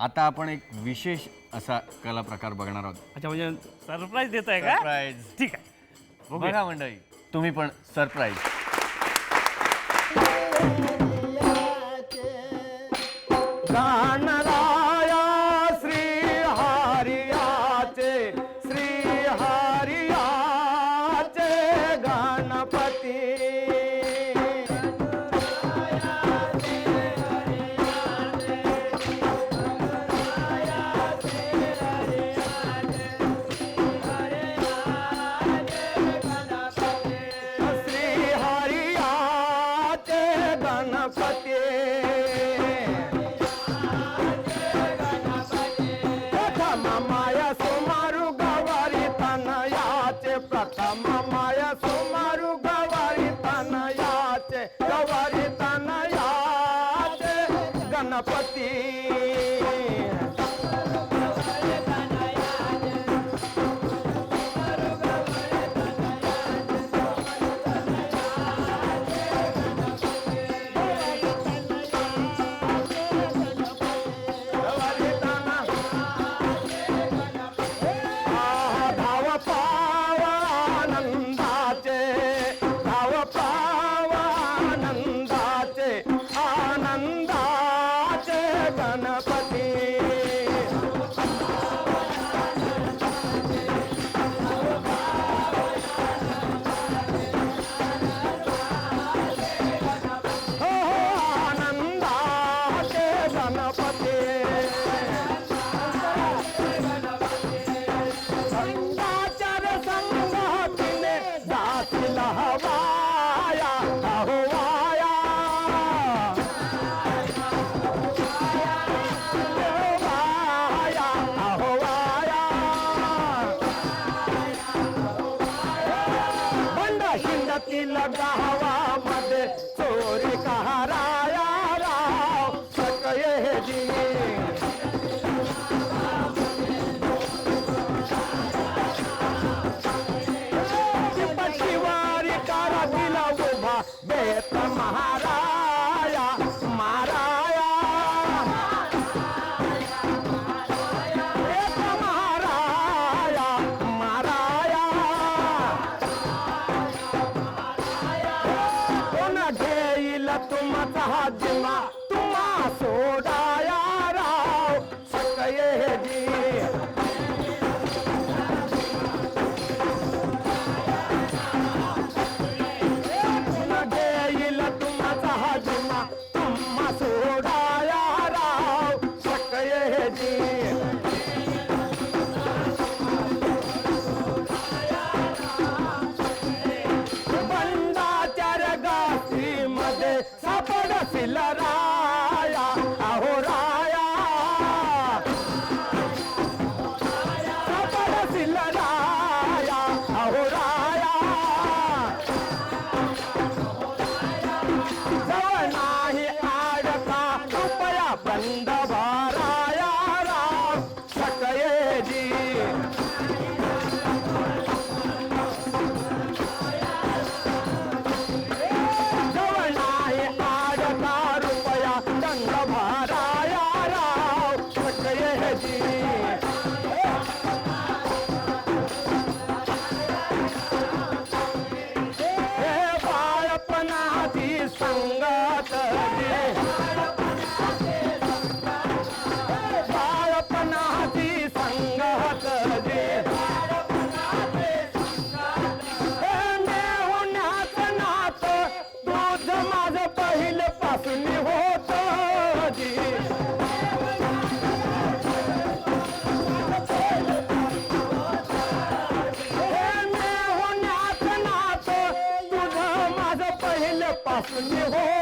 आता आपण एक विशेष असा कला प्रकार बघणार आहोत. अच्छा म्हणजे सरप्राईज देत आहे का ठीक आहे. बघा मंडळी. तुम्ही पण सरप्राईज. गाणं గణపతి. ప్రథమ మాయ సుమారు గవారి తనయాచే ప్రథమ మాయ సుమారు గవారి తనయాచే గవారి लागली लगावा मध्ये. चोरी कहा ಬಂದ Oh,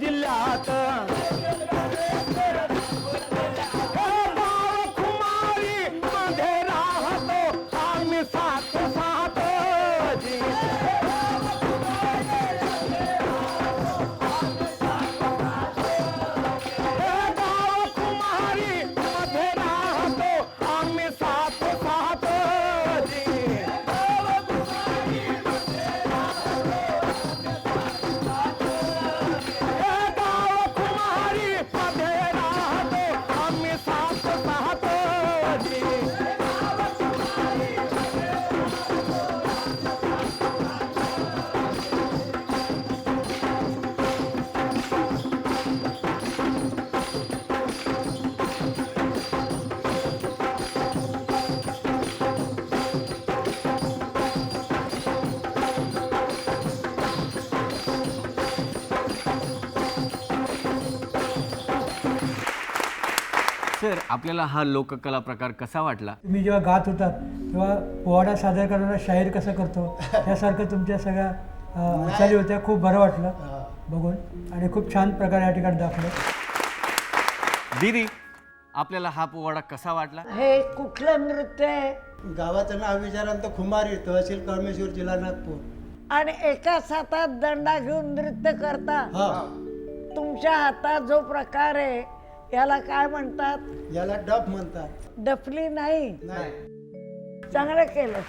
जिल्ह्यात सर आपल्याला हा लोककला प्रकार कसा वाटला? तुम्ही जेव्हा गात होतात तेव्हा पोवाडा सादर करताना शाहीर कसं करतो त्यासारखं तुमच्या सगळ्या अ, हालचाली होत्या खूप बरं वाटलं बघून. आणि खूप छान प्रकारे या ठिकाणी दाखलं दीदी आपल्याला हा पोवाडा कसा वाटला? हे कुठलं नृत्य आहे? गावाचं नाव विचाराल तर खुमारी तहसील कळमेश्वर जिल्हा नागपूर आणि एकाच हातात दंडा घेऊन नृत्य करता? हा. तुमच्या हातात जो प्रकार आहे याला काय म्हणतात? याला डफ म्हणतात. डफली नाही. चांगलं केलं.